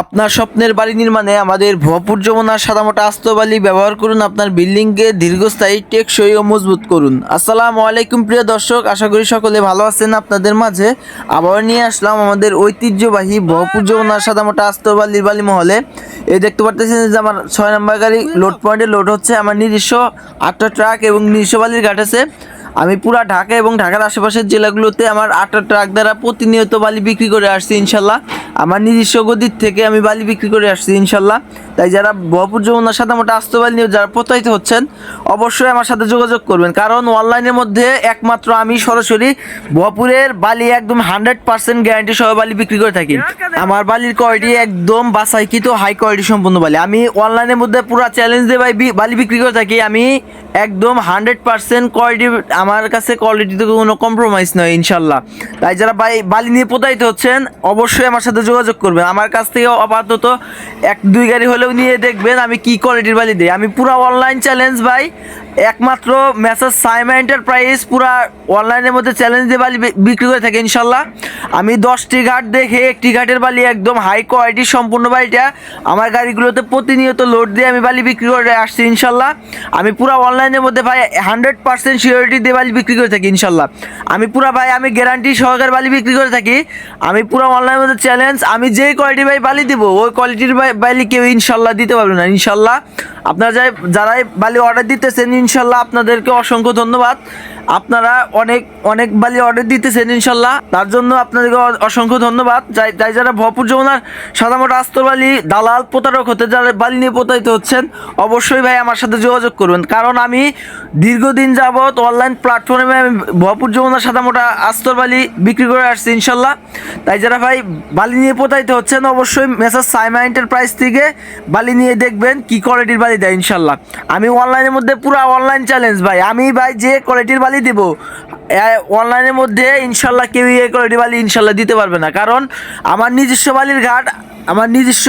আপনার স্বপ্নের বাড়ি নির্মাণে আমাদের ভরপুর যমুনা সাদামোটা আস্তবালি ব্যবহার করুন, আপনার বিল্ডিংকে দীর্ঘস্থায়ী, টেকসই ও মজবুত করুন। আসসালামু আলাইকুম প্রিয় দর্শক, আশা করি সকলে ভালো আছেন আপনাদের মাঝে। আবার নিয়ে আসলাম আমাদের ঐতিহ্যবাহী ভরপুর যমুনা সাদামোটা আস্তবালির বালি মহলে এই দেখতে পারতেছেন যে আমার ছয় নম্বর গাড়ি লোড পয়েন্টে লোড হচ্ছে। আমার নিজস্ব আটটা ট্রাক এবং নিজস্ব বালির ঘাট আছে। আমি পুরা ঢাকা এবং ঢাকার আশেপাশের জেলাগুলোতে আমার আটটা ট্রাক দ্বারা প্রতিনিয়ত বালি বিক্রি করে আসছি, ইনশাল্লাহ। আমার নিজস্ব গদির থেকে আমি বালি বিক্রি করে আসছি, ইনশাল্লাহ। তাই যারা ভরপুর যমুনা সাথে মোটা আস্ত বালি নিয়ে যারা প্রতারিত হচ্ছেন, অবশ্যই আমার সাথে যোগাযোগ করবেন। কারণ অনলাইনের মধ্যে একমাত্র আমি সরাসরি ভরপুরের বালি একদম হান্ড্রেড পার্সেন্ট গ্যারান্টি সহ বালি বিক্রি করে থাকি। আমার বালির কোয়ালিটি একদম বাসাইকৃত হাই কোয়ালিটি সম্পূর্ণ বালি। আমি অনলাইনের মধ্যে পুরো চ্যালেঞ্জ দিয়ে বালি বিক্রি করে থাকি। আমি একদম হান্ড্রেড পার্সেন্ট কোয়ালিটি আমার কাছে কোয়ালিটিতে কোনো কম্প্রোমাইজ নয় ইনশাল্লাহ। তাই যারা বাই বালি নিয়ে প্রতারিত হচ্ছেন, অবশ্যই আমার সাথে যোগাযোগ করবেন। আমার কাছ থেকে আপাতত এক, দুই গাড়ি হলেও নিয়ে দেখবেন আমি কি কোয়ালিটির বালি দিই। আমি পুরো অনলাইন চ্যালেঞ্জ ভাই, একমাত্র মেসেজ সাইমা এন্টারপ্রাইজ পুরা অনলাইনের মধ্যে চ্যালেঞ্জ দিয়ে বালি বিক্রি করে থাকি, ইনশাল্লাহ। আমি দশটি ঘাট দেখে একটি ঘাটের বালি একদম হাই কোয়ালিটি সম্পূর্ণ বালিটা আমার গাড়িগুলোতে প্রতিনিয়ত লোড দিয়ে আমি বালি বিক্রি করে আসছি, ইনশাল্লাহ। আমি পুরো অনলাইনের মধ্যে ভাই হান্ড্রেড পার্সেন্ট সিওরিটি দিয়ে বালি বিক্রি করে থাকি, ইনশাল্লাহ। আমি পুরো ভাই, আমি গ্যারান্টি সহকারে বালি বিক্রি করে থাকি। আমি পুরো অনলাইনের মধ্যে চ্যালেঞ্জ আমি যেই কোয়ালিটি ভাই বালি দিব, ওই কোয়ালিটির বালি কেউ ইনশাল্লাহ দিতে পারবে না, ইনশাল্লাহ। আপনারা যাই, যারাই বালি অর্ডার দিতেছেন, ইনশাল্লাহ আপনাদেরকে অসংখ্য ধন্যবাদ। আপনারা অনেক অনেক বালি অর্ডার দিতেছেন, ইনশাল্লাহ। তার জন্য আপনাদেরকে অসংখ্য ধন্যবাদ। যাই যারা ভরপুর যমুনার আস্তর বালি, দালাল, প্রতারক হতে যারা বালি নিয়ে প্রতারিত হচ্ছেন, অবশ্যই ভাই আমার সাথে যোগাযোগ করবেন। কারণ আমি দীর্ঘদিন যাবৎ অনলাইন প্ল্যাটফর্মে আমি ভরপুর যমুনার সাদামোটা আস্তর বালি বিক্রি করে আসছি ইনশাল্লাহ। তাই যারা ভাই বালি নিয়ে প্রতারিত হচ্ছেন, অবশ্যই মেসার সাইমা এন্টারপ্রাইজ থেকে বালি নিয়ে দেখবেন কি কোয়ালিটির বালি দেয় ইনশাল্লাহ। আমি অনলাইনের মধ্যে পুরো অনলাইন চ্যালেঞ্জ ভাই। আমি ভাই যে কোয়ালিটির বালি দিব অনলাইনের মধ্যে ইনশাল্লাহ কেউ এই কোয়ালিটি বালি ইনশাল্লাহ দিতে পারবে না। কারণ আমার নিজস্ব বালির ঘাট, আমার নিজস্ব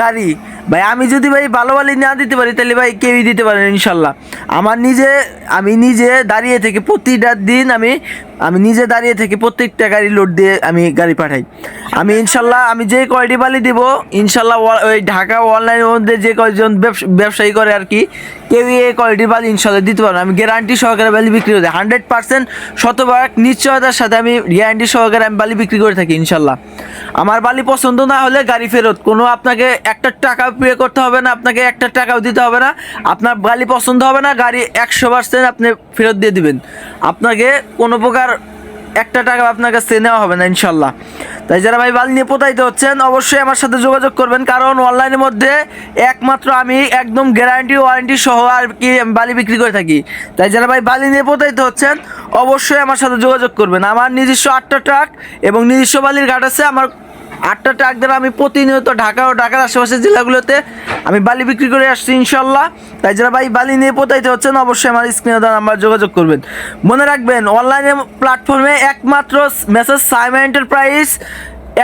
গাড়ি ভাই, আমি যদি ভাই ভালো বালি না দিতে পারি, তাহলে ভাই কেউই দিতে পারেন ইনশাল্লাহ। আমার নিজে, আমি নিজে দাঁড়িয়ে থেকে প্রতিটা দিন আমি আমি নিজে দাঁড়িয়ে থেকে প্রত্যেকটা গাড়ি লোড দিয়ে আমি গাড়ি পাঠাই। আমি ইনশাল্লাহ, আমি যে কোয়ালিটি বালি দিব, ইনশাল্লাহ ওই ঢাকা অনলাইনের মধ্যে যে কয়েকজন ব্যবসায়ী করে আর কি, কেউই এই কোয়ালিটির বালি ইনশাল্লাহ দিতে পারবে। আমি গ্যারান্টি সহকারে বালি বিক্রি করে হান্ড্রেড পার্সেন্ট শতভাগ নিশ্চয়তার সাথে আমি গ্যারান্টি সহকারে আমি বালি বিক্রি করে থাকি ইনশাল্লাহ। আমার বালি পছন্দ না হলে গাড়ি ফেরত। কোনো আপনাকে একটা টাকা পে করতে হবে না, আপনাকে একটা টাকাও দিতে হবে না। আপনার বালি পছন্দ হবে না, গাড়ি একশো পার্সেন্ট আপনি ফেরত দিয়ে দিবেন। আপনাকে কোনো প্রকার একটা টাকা আপনার কাছে নেওয়া হবে না, ইনশাল্লাহ। তাই যারা ভাই বাল নিয়ে প্রতারিত হচ্ছেন, অবশ্যই আমার সাথে যোগাযোগ করবেন, কারণ অনলাইনের মধ্যে একমাত্র আমি একদম গ্যারান্টি ওয়ারেন্টি সহ আর কি বালি বিক্রি করে থাকি। তাই যারা ভাই বালি নিয়ে প্রতারিত হচ্ছেন, অবশ্যই আমার সাথে যোগাযোগ করবেন। আমার নিজস্ব আটটা ট্রাক এবং নিজস্ব বালির ঘাট আছে, আমার আটটা ট্রাক দ্বারা আমি প্রতিনিয়ত ঢাকা ও ঢাকার আশেপাশের জেলাগুলোতে আমি বালি বিক্রি করে আসছি, ইনশাল্লাহ। তাই যারা ভাই বালি নিয়ে প্রতারিত হচ্ছেন, অবশ্যই আমার স্ক্রিনে দ্বারা নাম্বার যোগাযোগ করবেন। মনে রাখবেন অনলাইনে প্ল্যাটফর্মে একমাত্র মেসেজ সাইমা এন্টারপ্রাইজ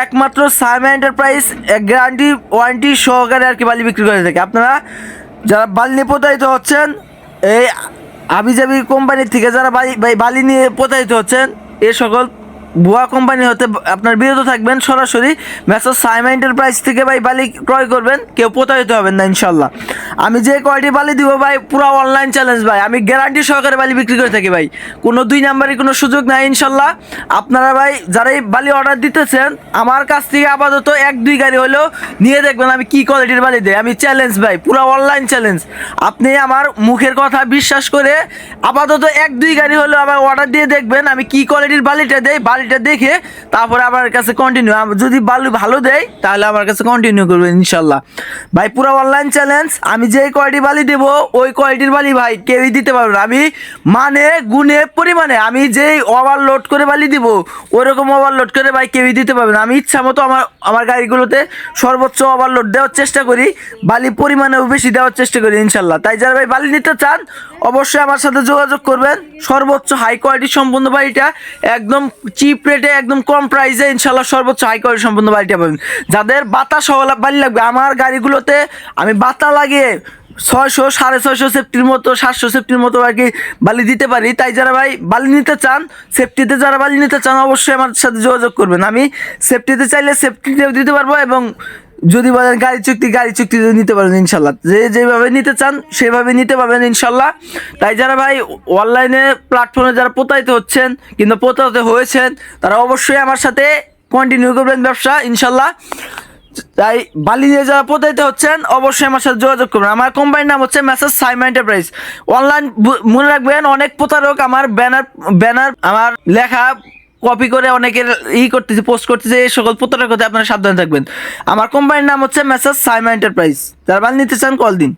একমাত্র সাইমা এন্টারপ্রাইজ গ্যারান্টি ওয়ারেন্টি সহকারে আর কি বালি বিক্রি করে থাকে। আপনারা যারা বালি নিয়ে প্রতারিত হচ্ছেন, এই আবিজাবি কোম্পানির থেকে যারা বালি বালি নিয়ে প্রতারিত হচ্ছেন, এ সকল ভুয়া কোম্পানি হতে আপনার বিরত থাকবেন, সরাসরি মেসেজ সাইমা এন্টারপ্রাইজ থেকে ভাই বালি ক্রয় করবেন, কেউ প্রতারিত হবেন না ইনশাল্লাহ। আমি যে কোয়ালিটি বালি দিব ভাই, পুরো অনলাইন চ্যালেঞ্জ ভাই। আমি গ্যারান্টি সহকারে বালি বিক্রি করে থাকি ভাই। কোনো দুই নাম্বারের কোনো সুযোগ নাই ইনশাল্লাহ। আপনারা ভাই, যারা এই বালি অর্ডার দিতেছেন, আমার কাছ থেকে আপাতত এক, দুই গাড়ি হলেও নিয়ে দেখবেন আমি কি কোয়ালিটির বালি দেয় আমি চ্যালেঞ্জ ভাই, পুরো অনলাইন চ্যালেঞ্জ আপনি আমার মুখের কথা বিশ্বাস করে আপাতত এক, দুই গাড়ি হলেও আবার অর্ডার দিয়ে দেখবেন আমি কি কোয়ালিটির বালিটা দেই। বালিটা দেখে তারপরে আমার কাছে কন্টিনিউ যদি বালু ভালো দেয়, তাহলে আমার কাছে কন্টিনিউ করবেন ইনশাল্লাহ। ভাই, পুরো অনলাইন চ্যালেঞ্জ আমি যেই কোয়ালিটি বালি দেব, ওই কোয়ালিটির বালি ভাই কেউই দিতে পারবে না। আমি মানে গুণে, পরিমাণে আমি যেই ওভারলোড করে বালি দিব, ওরকম ওভারলোড করে ভাই কেউই দিতে পারবে না। আমি ইচ্ছা মতো আমার আমার গাড়িগুলোতে সর্বোচ্চ ওভারলোড দেওয়ার চেষ্টা করি, বালি পরিমাণেও বেশি দেওয়ার চেষ্টা করি ইনশাল্লাহ। তাই যারা ভাই বালি নিতে চান, অবশ্যই আমার সাথে যোগাযোগ করবেন। সর্বোচ্চ হাই কোয়ালিটি সম্পূর্ণ বাড়িটা একদম চিপ রেটে একদম কম প্রাইসে ইনশাল্লাহ সর্বোচ্চ হাই কোয়ালিটি সম্পূর্ণ বাড়িটা পাবেন। যাদের বাতাস বাড়ি লাগবে, আমার গাড়িগুলোতে আমি বাতা লাগিয়ে ছয়শো, সাড়ে ছয়শো সেফটির মতো, সাতশো সেফটির মতো আর কি বালি দিতে পারি। তাই যারা ভাই বালি নিতে চান সেফটিতে যারা বালি নিতে চান, অবশ্যই আমার সাথে যোগাযোগ করবেন। আমি সেফটিতে চাইলে সেফটিতেও দিতে পারব এবং যদি বলেন গাড়ি চুক্তি গাড়ি চুক্তি নিতে পারেন ইনশাল্লাহ। যে যেভাবে নিতে চান, সেভাবে নিতে পারবেন ইনশাল্লাহ। তাই যারা ভাই, অনলাইনে প্ল্যাটফর্মে যারা প্রতারিত হচ্ছেন কিন্তু প্রতারিত হয়েছেন, তারা অবশ্যই আমার সাথে কন্টিনিউ করবেন ব্যবসা ইনশাল্লাহ। তাই বালি নিয়ে যারা প্রতারিত হচ্ছেন, অবশ্যই আমার সাথে যোগাযোগ করবেন। আমার কোম্পানির নাম হচ্ছে মেসেজ সাইমা এন্টারপ্রাইজ অনলাইন মনে রাখবেন, অনেক প্রতারক আমার ব্যানার ব্যানার আমার লেখা কপি করে অনেকের ই করতেছে পোস্ট করতেছে, এই সকল প্রতারক হতে আপনারা সাবধানে থাকবেন। আমার কোম্পানির নাম হচ্ছে মেসেজ সাইমা এন্টারপ্রাইজ যারা নিতে চান কল দিন।